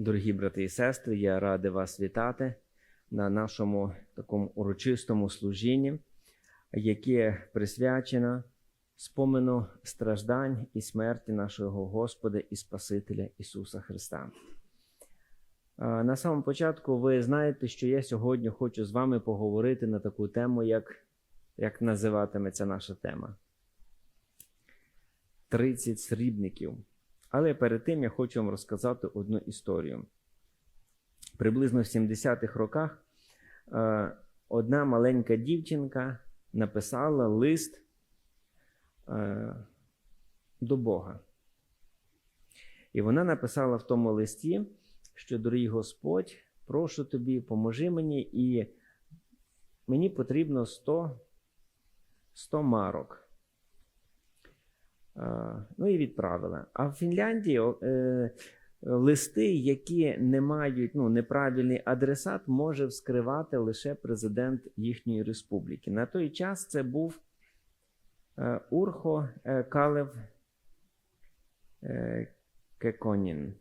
Дорогі брати і сестри, я радий вас вітати на нашому такому урочистому служінні, яке присвячено спомену страждань і смерті нашого Господа і Спасителя Ісуса Христа. На самому початку ви знаєте, що я сьогодні хочу з вами поговорити на таку тему, як, як називатиметься наша тема. 30 срібників. Але перед тим я хочу вам розказати одну історію. Приблизно в 70-х роках е, одна маленька дівчинка написала лист е, до Бога. І вона написала в тому листі, що, дорогий Господь, прошу тобі, поможи мені, і мені потрібно 100, 100 марок. Е, Ну і відправила. А в Фінляндії е, листи, які не мають ну, неправильний адресат, може вскривати лише президент їхньої республіки. На той час це був е, Урхо Калев Кеконін.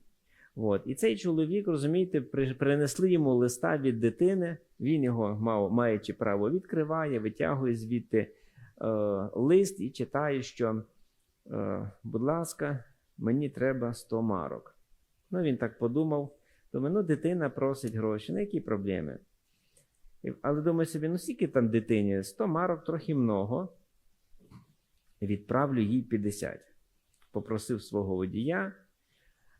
От. І цей чоловік, розумієте, при- принесли йому листа від дитини. Він його, мав, маючи право, відкриває, витягує звідти е, лист і читає, що. Е, будь ласка, мені треба 100 марок. Ну, він так подумав. Думаю, ну, дитина просить гроші, ну які проблеми? Але думаю собі, ну скільки там дитині? 100 марок трохи много. Відправлю їй 50. Попросив свого водія,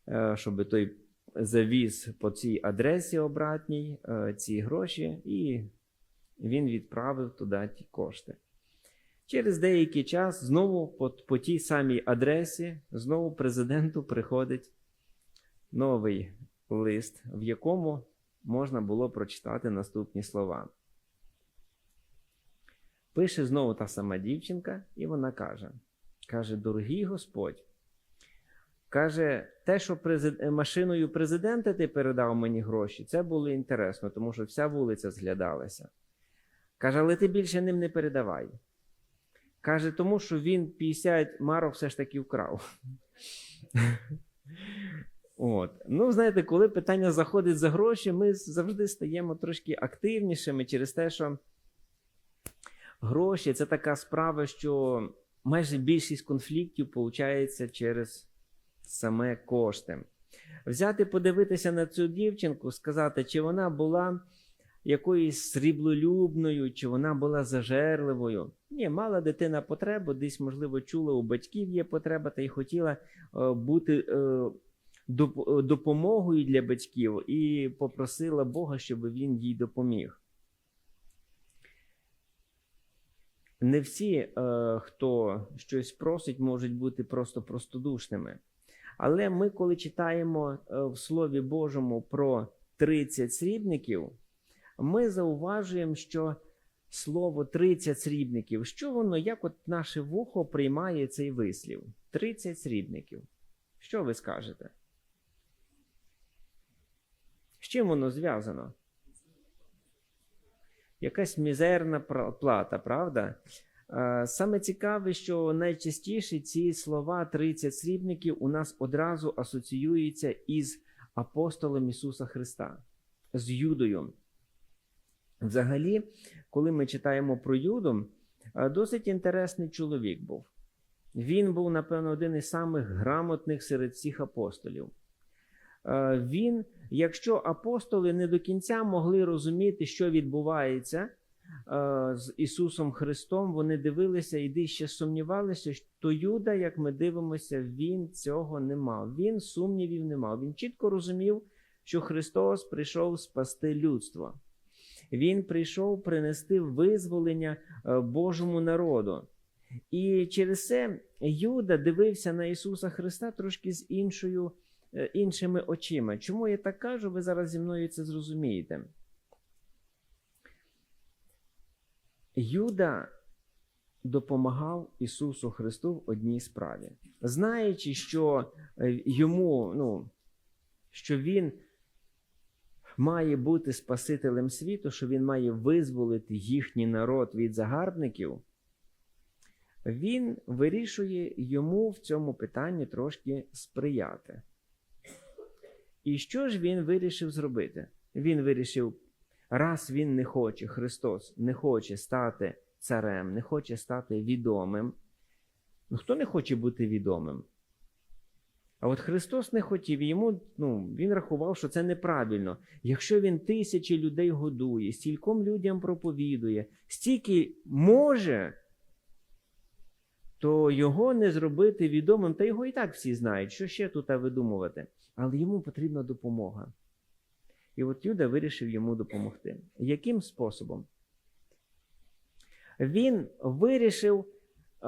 е, щоб той завіз по цій адресі обратній е, ці гроші, і він відправив туди ті кошти. Через деякий час знову по, по тій самій адресі, знову президенту приходить новий лист, в якому можна було прочитати наступні слова. Пише знову та сама дівчинка, і вона каже: каже, дорогий Господь, каже, те, що презид... машиною президента ти передав мені гроші, це було інтересно, тому що вся вулиця зглядалася. Каже, але ти більше ним не передавай. Каже, тому що він 50 марок все ж таки вкрав. От. Ну, знаєте, коли питання заходить за гроші, ми завжди стаємо трошки активнішими через те, що гроші це така справа, що майже більшість конфліктів виходить через саме кошти. Взяти, подивитися на цю дівчинку, сказати, чи вона була якоюсь сріблолюбною, чи вона була зажерливою. Ні, мала дитина потребу, десь, можливо, чула, у батьків є потреба, та й хотіла е, бути е, е, допомогою для батьків і попросила Бога, щоб він їй допоміг. Не всі, хто щось просить, можуть бути просто простодушними. Але ми, коли читаємо в Слові Божому про 30 срібників, ми зауважуємо, що слово 30 срібників, що воно, як от наше вухо приймає цей вислів? 30 срібників. Що ви скажете? З чим воно зв'язано? Якась мізерна плата, правда? Е, Саме цікаве, що найчастіше ці слова 30 срібників у нас одразу асоціюються із апостолом Ісуса Христа, з Юдою. Взагалі, коли ми читаємо про Юду, е, досить інтересний чоловік був. Він був, напевно, один із самих грамотних серед всіх апостолів. Е, Він, якщо апостоли не до кінця могли розуміти, що відбувається е, з Ісусом Христом, вони дивилися і ще сумнівалися, то Юда, як ми дивимося, він цього не мав. Він сумнівів не мав. Він чітко розумів, що Христос прийшов спасти людство. Він прийшов принести визволення е, Божому народу. І через це Юда дивився на Ісуса Христа трошки з іншою, е, іншими очима. Чому я так кажу, ви зараз зі мною це зрозумієте. Юда допомагав Ісусу Христу в одній справі, знаючи, що е, йому, ну, що Він має бути Спасителем світу, що він має визволити їхній народ від загарбників, він вирішує йому в цьому питанні трошки сприяти. І що ж він вирішив зробити? Він вирішив, раз він не хоче, Христос не хоче стати царем, не хоче стати відомим. Ну, хто не хоче бути відомим? А от Христос не хотів, йому ну, він рахував, що це неправильно. Якщо він тисячі людей годує, стільком людям проповідує, стільки може, то його не зробити відомим, та його і так всі знають, що ще тут видумувати. Але йому потрібна допомога. І от Юда вирішив йому допомогти. Яким способом? Він вирішив е,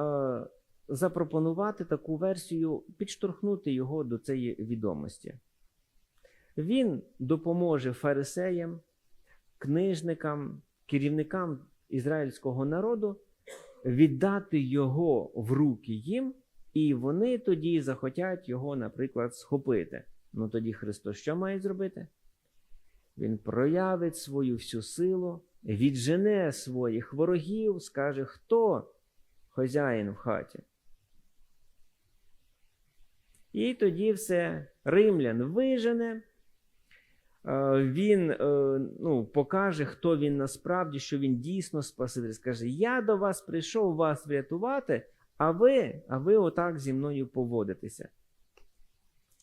запропонувати таку версію, підштовхнути його до цієї відомості. Він допоможе фарисеям, книжникам, керівникам ізраїльського народу віддати його в руки їм, і вони тоді захотять його, наприклад, схопити. Ну тоді Христос що має зробити? Він проявить свою всю силу, віджене своїх ворогів, скаже, хто хазяїн в хаті. І тоді все римлян вижене, е, він е, ну, покаже, хто він насправді, що він дійсно спаситель. Скаже: Я до вас прийшов вас врятувати, а ви, а ви отак зі мною поводитеся.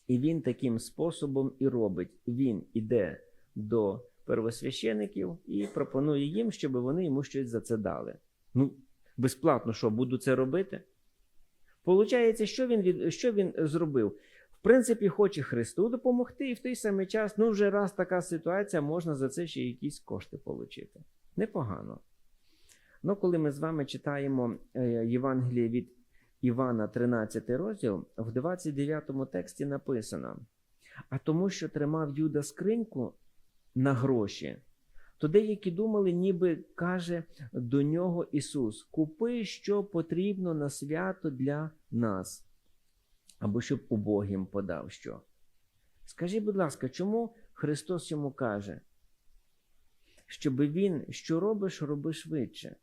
І він таким способом і робить. Він іде до первосвящеників і пропонує їм, щоб вони йому щось за це дали. Ну, безплатно що, буду це робити? Получається, що він, від, що він зробив? В принципі, хоче Христу допомогти, і в той самий час, ну, вже раз така ситуація, можна за це ще якісь кошти отримати. Непогано. Ну, коли ми з вами читаємо е, Євангеліє від Івана, 13 розділ, в 29 тексті написано: а тому, що тримав Юда скриньку на гроші, то деякі думали, ніби каже до нього Ісус: Купи, що потрібно на свято для нас, або щоб убогим подав що. Скажіть, будь ласка, чому Христос йому каже, щоб він, що робиш, роби швидше?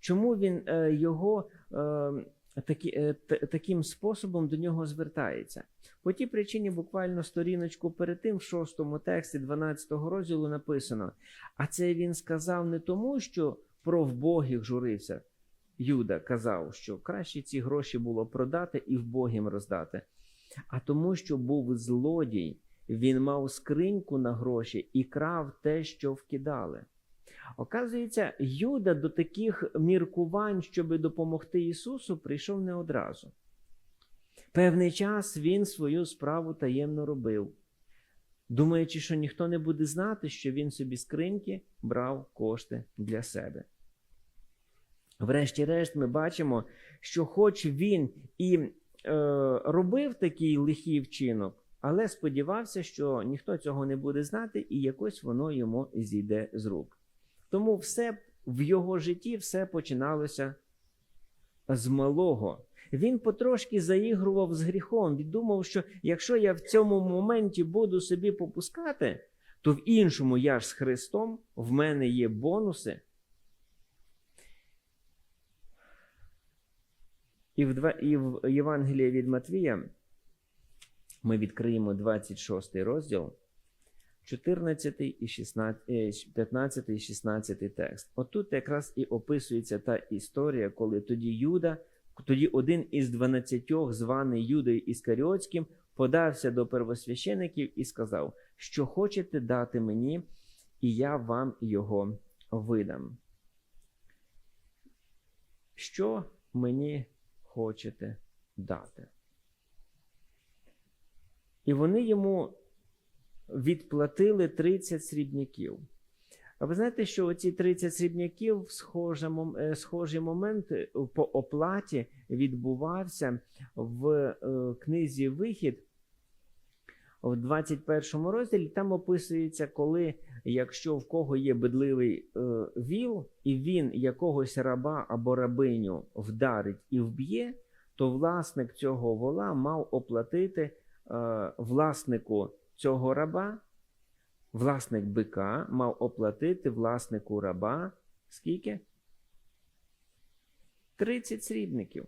Чому він е, його е, такі, е, таким способом до нього звертається? По тій причині, буквально сторіночку перед тим, в шостому тексті 12 розділу написано: а це він сказав не тому, що про вбогих журився. Юда казав, що краще ці гроші було продати і вбогим роздати, а тому, що був злодій, він мав скриньку на гроші і крав те, що вкидали. Оказується, Юда до таких міркувань, щоб допомогти Ісусу, прийшов не одразу. Певний час він свою справу таємно робив, думаючи, що ніхто не буде знати, що він собі скриньки брав кошти для себе. Врешті-решт, ми бачимо, що хоч він і е, робив такий лихий вчинок, але сподівався, що ніхто цього не буде знати, і якось воно йому зійде з рук. Тому все в його житті все починалося з малого. Він потрошки заігрував з гріхом. Він думав, що якщо я в цьому моменті буду собі попускати, то в іншому я ж з Христом, в мене є бонуси. І в, і в Євангелії від Матвія ми відкриємо 26 розділ, 14 і 16, е, 15 і 16 текст. Отут якраз і описується та історія, коли тоді Юда, тоді один із дванадцятьох, званий Юдою Іскаріотським, подався до первосвящеників і сказав, що хочете дати мені, і я вам його видам. Що мені хочете дати? І вони йому відплатили 30 срібняків. А ви знаєте, що оці 30 срібняків, е, схожий момент е, по оплаті відбувався в е, книзі Вихід в 21 розділі. Там описується, коли, якщо в кого є бедливий віл, і він якогось раба або рабиню вдарить і вб'є, то власник цього вола мав оплатити власнику цього раба, власник бика мав оплатити власнику раба скільки? 30 срібників.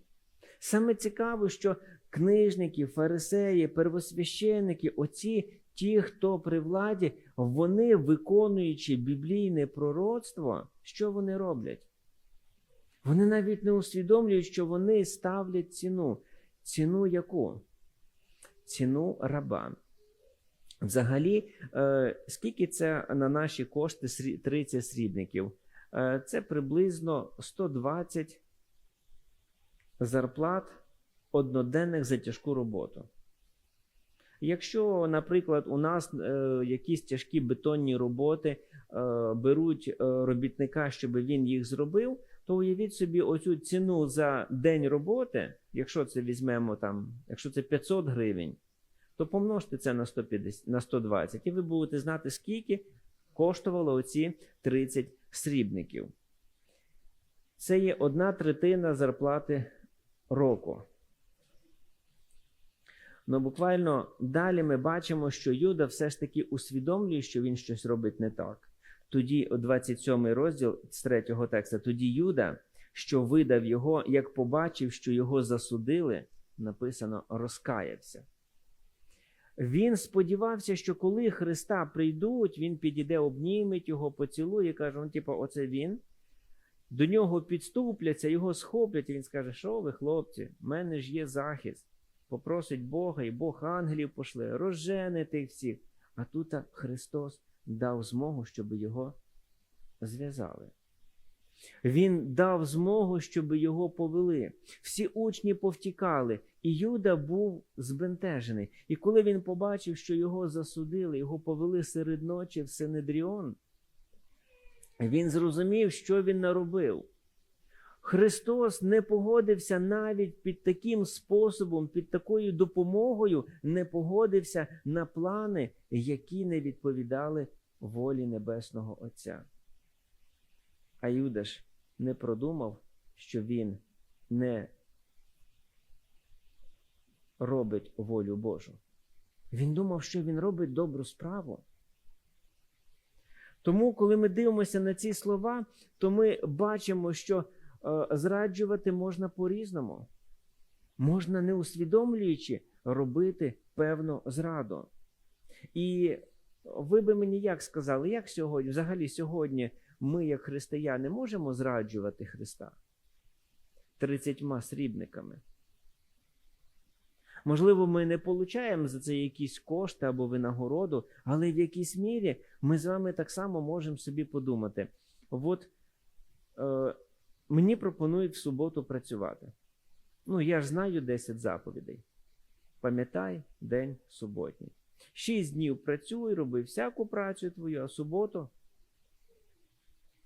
Саме цікаво, що книжники, фарисеї, первосвященники, оці ті, хто при владі, вони, виконуючи біблійне пророцтво, що вони роблять? Вони навіть не усвідомлюють, що вони ставлять ціну. Ціну яку? Ціну раба. Взагалі, е, скільки це на наші кошти 30 срібників? Е, це приблизно 120 зарплат одноденних за тяжку роботу. Якщо, наприклад, у нас е, якісь тяжкі бетонні роботи беруть робітника, щоб він їх зробив, то уявіть собі оцю ціну за день роботи, якщо це візьмемо там, якщо це 500 гривень, то помножте це на 150, на 120, і ви будете знати, скільки коштувало оці 30 срібників. Це є одна третина зарплати року. Ну, буквально далі ми бачимо, що Юда все ж таки усвідомлює, що він щось робить не так. Тоді, о 27 розділ з 3 текста, тоді Юда, що видав його, як побачив, що його засудили, написано, розкаявся. Він сподівався, що коли Христа прийдуть, він підійде, обніметь його, поцілує каже: ну, типу, оце він. До нього підступляться, його схоплять, і він скаже: Що ви, хлопці, в мене ж є захист. Попросить Бога, і Бог ангелів пошле, розжене тих всіх. А тут Христос дав змогу, щоб його зв'язали. Він дав змогу, щоб його повели. Всі учні повтікали, і Юда був збентежений. І коли він побачив, що його засудили, його повели серед ночі в Синедріон, він зрозумів, що він наробив. Христос не погодився навіть під таким способом, під такою допомогою, не погодився на плани, які не відповідали волі Небесного Отця. А Юда ж не продумав, що він не робить волю Божу. Він думав, що він робить добру справу. Тому, коли ми дивимося на ці слова, то ми бачимо, що е, зраджувати можна по-різному. Можна, не усвідомлюючи, робити певну зраду. І ви би мені як сказали, як сьогодні, взагалі сьогодні ми, як християни, можемо зраджувати Христа тридцятьма срібниками? Можливо, ми не получаємо за це якісь кошти або винагороду, але в якійсь мірі ми з вами так само можемо собі подумати: от е, мені пропонують в суботу працювати. Ну, я ж знаю 10 заповідей. Пам'ятай день суботній. Шість днів працюй, роби всяку працю твою, а суботу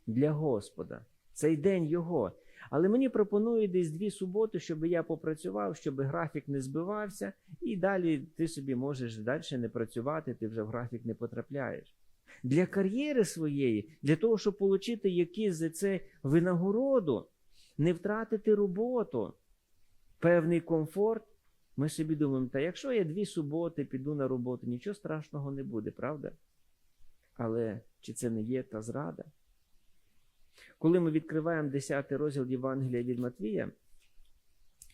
для Господа. Цей день Його. Але мені пропонують десь дві суботи, щоб я попрацював, щоб графік не збивався, і далі ти собі можеш далі не працювати, ти вже в графік не потрапляєш. Для кар'єри своєї, для того, щоб отримати якийсь за це винагороду, не втратити роботу, певний комфорт, ми собі думаємо, та якщо я дві суботи піду на роботу, нічого страшного не буде, правда? Але чи це не є та зрада? Коли ми відкриваємо 10 розділ Євангелія від Матвія,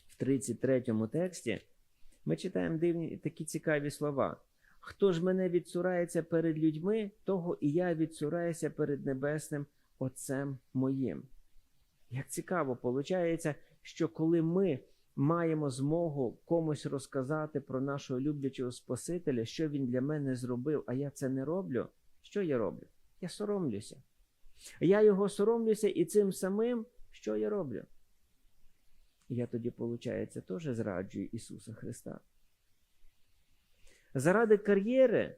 в 33 тексті, ми читаємо дивні такі цікаві слова. Хто ж мене відсурається перед людьми, того і я відсураюся перед Небесним Отцем моїм. Як цікаво, виходить, що коли ми маємо змогу комусь розказати про нашого люблячого Спасителя, що він для мене зробив, а я це не роблю, що я роблю? Я соромлюся. Я його соромлюся і цим самим, що я роблю? Я тоді, виходить, теж зраджую Ісуса Христа. Заради кар'єри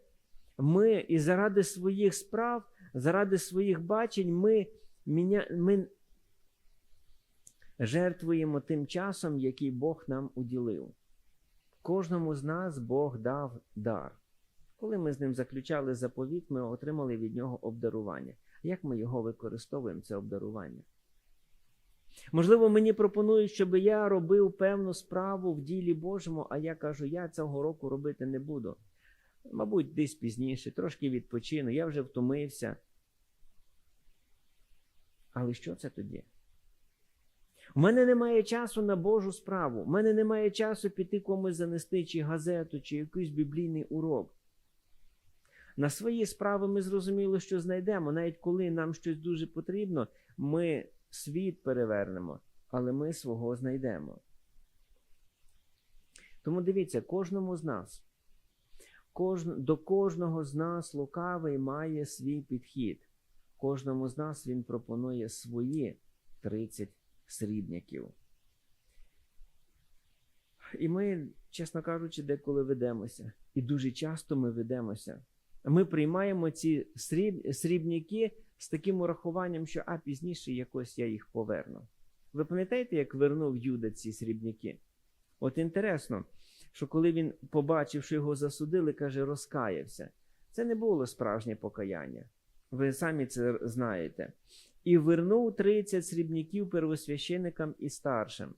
ми і заради своїх справ, заради своїх бачень, ми, міня... ми жертвуємо тим часом, який Бог нам уділив. Кожному з нас Бог дав дар. Коли ми з ним заключали заповіт, ми отримали від нього обдарування. Як ми його використовуємо, це обдарування? Можливо, мені пропонують, щоб я робив певну справу в ділі Божому, а я кажу, я цього року робити не буду. Мабуть, десь пізніше, трошки відпочину, я вже втомився. Але що це тоді? У мене немає часу на Божу справу. У мене немає часу піти комусь занести чи газету, чи якийсь біблійний урок. На свої справи ми зрозуміло, що знайдемо. Навіть коли нам щось дуже потрібно, ми світ перевернемо, але ми свого знайдемо. Тому дивіться, кожному з нас, до кожного з нас лукавий має свій підхід. Кожному з нас він пропонує свої 30 срібняків. І ми, чесно кажучи, деколи ведемося. І дуже часто ми ведемося. Ми приймаємо ці сріб, срібняки з таким урахуванням, що а пізніше якось я їх поверну. Ви пам'ятаєте, як вернув Юда ці срібняки? От інтересно, що коли він побачив, що його засудили, каже, розкаявся. Це не було справжнє покаяння. Ви самі це знаєте. І вернув 30 срібняків первосвященикам і старшим.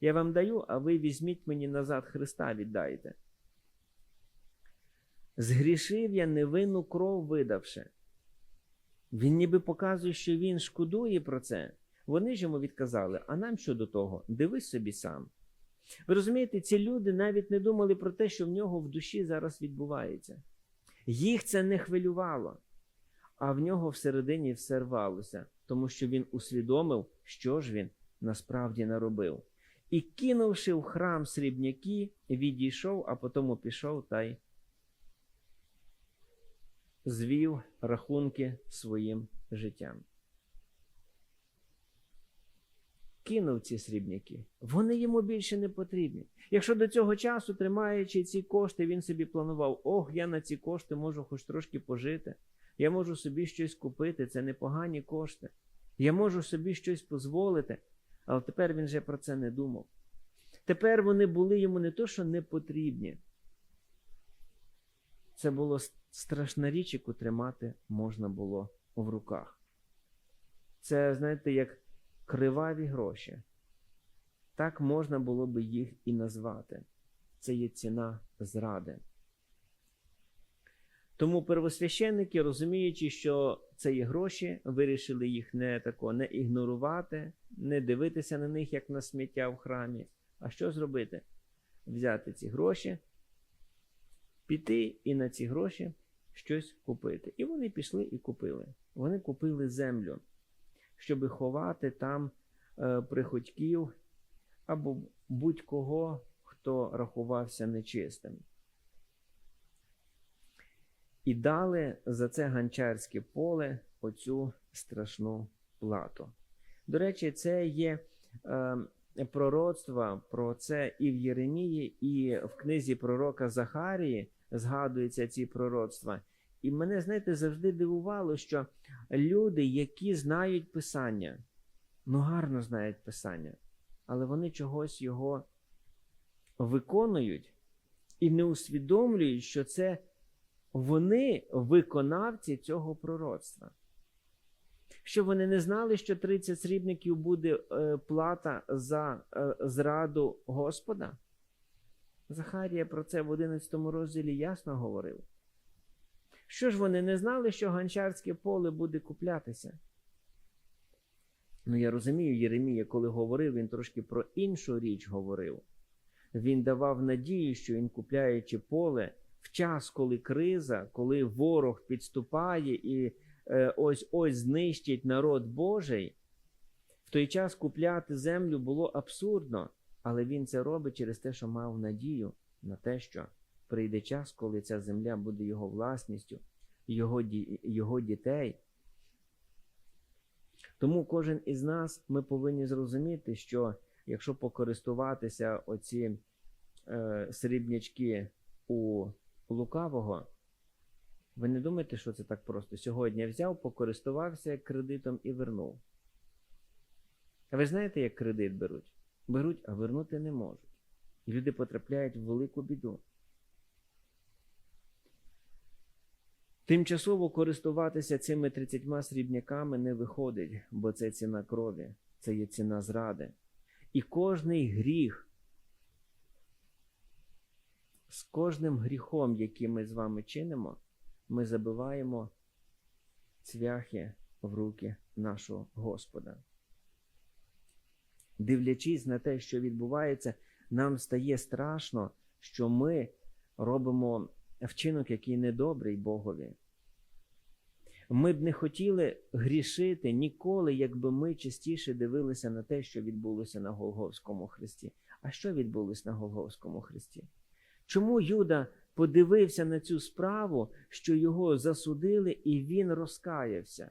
Я вам даю, а ви візьміть мені назад Христа віддайте. Згрішив я невинну кров видавши. Він ніби показує, що він шкодує про це. Вони ж йому відказали, а нам що до того? Дивись собі сам. Ви розумієте, ці люди навіть не думали про те, що в нього в душі зараз відбувається. Їх це не хвилювало, а в нього всередині все рвалося, тому що він усвідомив, що ж він насправді наробив. І, кинувши в храм срібняки, відійшов, а потім пішов та й звів рахунки своїм життям. Кинув ці срібняки. Вони йому більше не потрібні. Якщо до цього часу, тримаючи ці кошти, він собі планував: ох, я на ці кошти можу хоч трошки пожити, я можу собі щось купити, це непогані кошти. Я можу собі щось дозволити, але тепер він вже про це не думав. Тепер вони були йому не то, що не потрібні. Це було страшна річ, яку тримати можна було в руках. Це, знаєте, як криваві гроші. Так можна було би їх і назвати. Це є ціна зради. Тому первосвященники, розуміючи, що це є гроші, вирішили їх не тако не ігнорувати, не дивитися на них як на сміття в храмі. А що зробити? Взяти ці гроші, піти і на ці гроші щось купити. І вони пішли і купили. Вони купили землю, щоб ховати там е, приходьків або будь-кого, хто рахувався нечистим. І дали за це ганчарське поле оцю страшну плату. До речі, це є е, пророцтва про це і в Єремії, і в книзі пророка Захарії згадуються ці пророцтва. І мене, знаєте, завжди дивувало, що люди, які знають Писання, ну гарно знають Писання, але вони чогось його виконують і не усвідомлюють, що це вони виконавці цього пророцтва. Що вони не знали, що 30 срібників буде е, плата за е, зраду Господа? Захарія про це в 11 розділі ясно говорив. Що ж вони не знали, що ганчарське поле буде куплятися? Ну, я розумію, Єремія, коли говорив, він трошки про іншу річ говорив. Він давав надію, що він, купляючи поле, в час, коли криза, коли ворог підступає і е, ось ось знищить народ Божий, в той час купляти землю було абсурдно, але він це робить через те, що мав надію на те, що прийде час, коли ця земля буде його власністю, його, його дітей. Тому кожен із нас ми повинні зрозуміти, що якщо покористуватися оці е, срібнячки у лукавого, ви не думаєте, що це так просто? Сьогодні я взяв, покористувався кредитом і вернув. А ви знаєте, як кредит беруть? Беруть, а вернути не можуть. І люди потрапляють в велику біду. Тимчасово користуватися цими 30 срібняками не виходить, бо це ціна крові, це є ціна зради. І кожний гріх, з кожним гріхом, який ми з вами чинимо, ми забиваємо цвяхи в руки нашого Господа. Дивлячись на те, що відбувається, нам стає страшно, що ми робимо вчинок, який недобрий Богові. Ми б не хотіли грішити ніколи, якби ми частіше дивилися на те, що відбулося на Голговському хресті. А що відбулося на Голговському хресті? Чому Юда подивився на цю справу, що його засудили, і він розкаявся?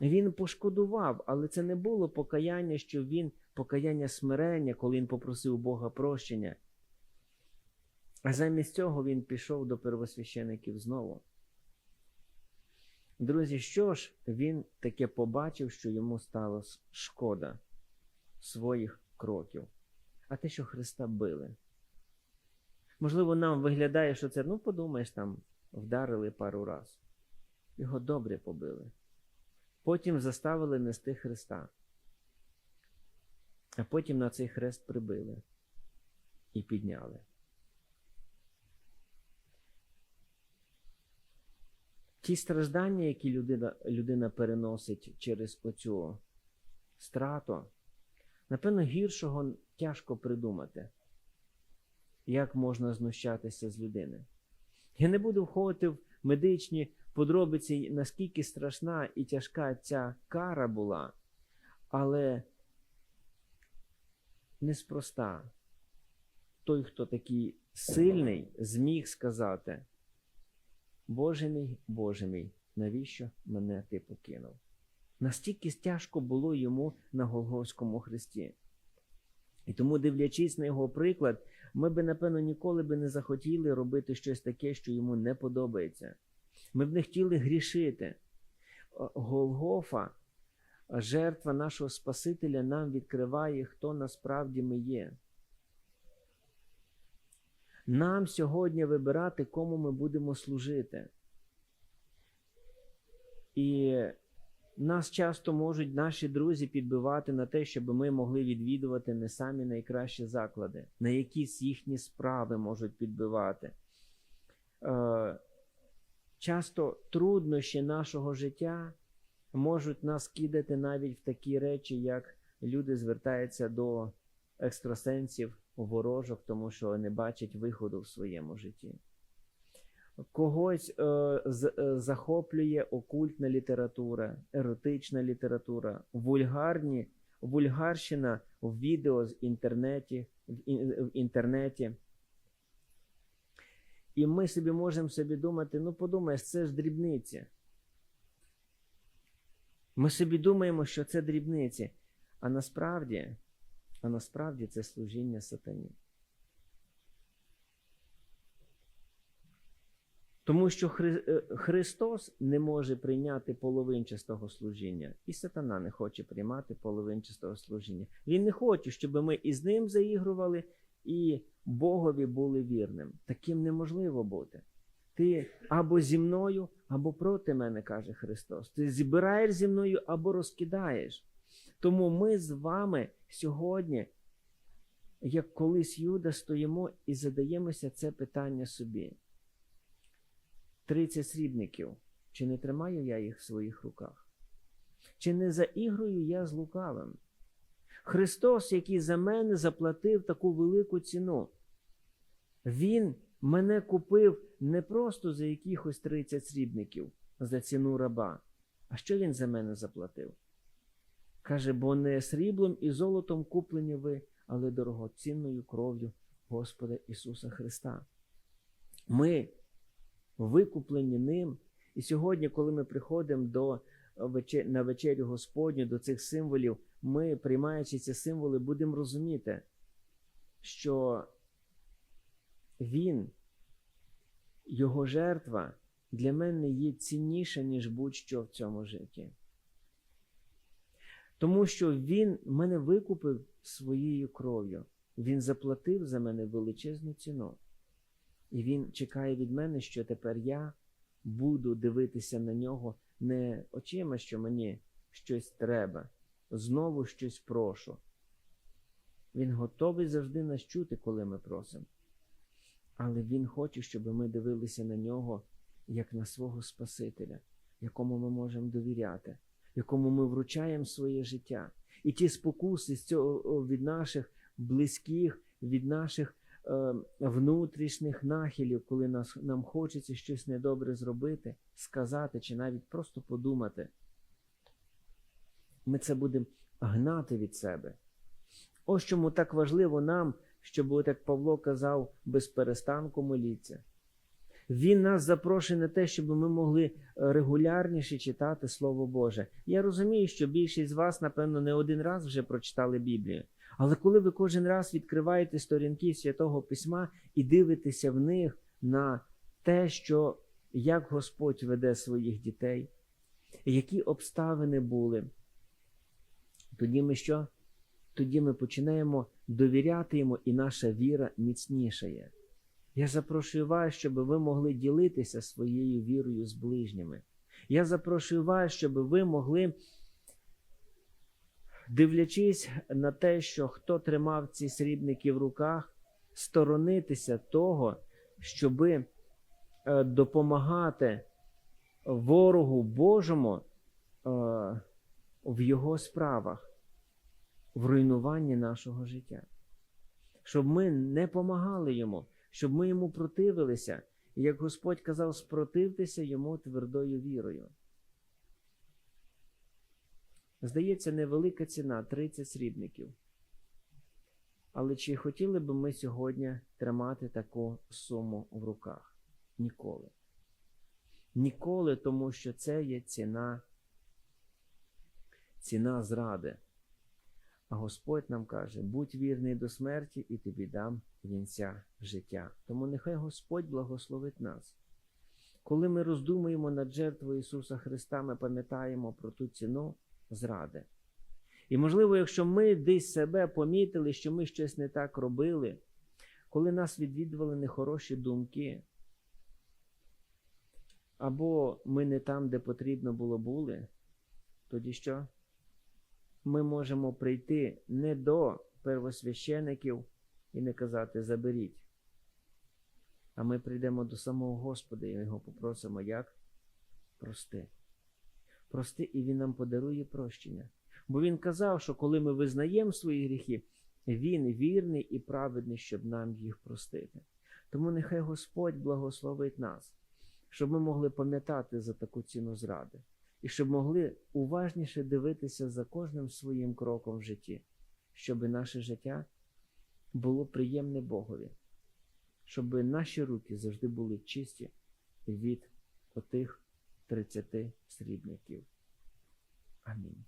Він пошкодував, але це не було покаяння, що він покаяння смирення, коли він попросив Бога прощення. А замість цього він пішов до первосвящеників знову. Друзі, що ж він таке побачив, що йому стало шкода своїх кроків, а те, що Христа били. Можливо, нам виглядає, що це, ну, подумаєш, там вдарили пару раз. Його добре побили. Потім заставили нести Христа. А потім на цей хрест прибили і підняли. Ті страждання, які людина, людина переносить через оцю страту, напевно, гіршого тяжко придумати, як можна знущатися з людини. Я не буду входити в медичні подробиці, наскільки страшна і тяжка ця кара була, але неспроста той, хто такий сильний, зміг сказати. Боже мій, Боже мій, навіщо мене ти покинув? Настільки тяжко було йому на Голгофському хресті. І тому, дивлячись на його приклад, ми би, напевно, ніколи би не захотіли робити щось таке, що йому не подобається. Ми б не хотіли грішити. Голгофа, жертва нашого Спасителя, нам відкриває, хто насправді ми є. Нам сьогодні вибирати, кому ми будемо служити. І нас часто можуть наші друзі підбивати на те, щоб ми могли відвідувати не самі найкращі заклади, на якісь їхні справи можуть підбивати. Е, часто труднощі нашого життя можуть нас кидати навіть в такі речі, як люди звертаються до екстрасенсів ворожок, тому що не бачать виходу в своєму житті. Когось е, з, е, захоплює окультна література, еротична література, вульгарні, вульгарщина в відео з інтернеті, в, ін, в інтернеті. І ми собі можемо собі думати, ну подумаєш, це ж дрібниці. Ми собі думаємо, що це дрібниці. А насправді, а насправді це служіння сатані. Тому що Хри... е, Христос не може прийняти половинчастого служіння, і сатана не хоче приймати половинчастого служіння. Він не хоче, щоб ми із ним заігрували і Богові були вірним. Таким неможливо бути. Ти або зі мною, або проти мене, каже Христос. Ти збираєш зі мною або розкидаєш. Тому ми з вами сьогодні, як колись Юда, стоїмо і задаємося це питання собі. 30 срібників. Чи не тримаю я їх в своїх руках? Чи не заігрую я з лукавим? Христос, який за мене заплатив таку велику ціну, Він мене купив не просто за якихось 30 срібників, за ціну раба. А що він за мене заплатив? Каже, бо не сріблом і золотом куплені ви, але дорогоцінною кров'ю Господа Ісуса Христа. Ми викуплені ним. І сьогодні, коли ми приходимо до на вечерю Господню, до цих символів, ми, приймаючи ці символи, будемо розуміти, що Він, Його жертва для мене є цінніша, ніж будь-що в цьому житті. Тому що Він мене викупив своєю кров'ю. Він заплатив за мене величезну ціну. І він чекає від мене, що тепер я буду дивитися на нього не очима, що мені щось треба, знову щось прошу. Він готовий завжди нас чути, коли ми просимо. Але Він хоче, щоб ми дивилися на нього як на свого Спасителя, якому ми можемо довіряти, якому ми вручаємо своє життя. І ті спокуси з цього від наших близьких, від наших е, внутрішніх нахилів, коли нас, нам хочеться щось недобре зробити, сказати чи навіть просто подумати. Ми це будемо гнати від себе. Ось чому так важливо нам, щоб, от як Павло казав, без перестанку моліться. Він нас запрошує на те, щоб ми могли е, регулярніше читати Слово Боже. Я розумію, що більшість з вас, напевно, не один раз вже прочитали Біблію. Але коли ви кожен раз відкриваєте сторінки Святого Письма і дивитеся в них на те, що як Господь веде своїх дітей, які обставини були, тоді ми що? Тоді ми починаємо довіряти йому, і наша віра міцнішає. Я запрошую вас, щоб ви могли ділитися своєю вірою з ближніми. Я запрошую вас, щоб ви могли, дивлячись на те, що хто тримав ці срібники в руках, сторонитися того, щоби е, допомагати ворогу Божому е, в його справах, в руйнуванні нашого життя. Щоб ми не помагали йому, щоб ми йому противилися, і як Господь казав, спротивтеся йому твердою вірою. Здається, невелика ціна 30 срібників. Але чи хотіли б ми сьогодні тримати таку суму в руках? Ніколи. Ніколи, тому що це є ціна, ціна зради. А Господь нам каже: будь вірний до смерті, і тобі дам вінця життя. Тому нехай Господь благословить нас. Коли ми роздумуємо над жертвою Ісуса Христа, ми пам'ятаємо про ту ціну зради. І, можливо, якщо ми десь себе помітили, що ми щось не так робили, коли нас відвідували нехороші думки, або ми не там, де потрібно було були, тоді що? Ми можемо прийти не до первосвящеників і не казати заберіть. А ми прийдемо до самого Господа і його попросимо, як прости. Прости, і Він нам подарує прощення. Бо Він казав, що коли ми визнаємо свої гріхи, Він вірний і праведний, щоб нам їх простити. Тому нехай Господь благословить нас, щоб ми могли пам'ятати за таку ціну зради, і щоб могли уважніше дивитися за кожним своїм кроком в житті, щоб наше життя було приємне Богові, щоб наші руки завжди були чисті від отих 30 срібників. Амінь.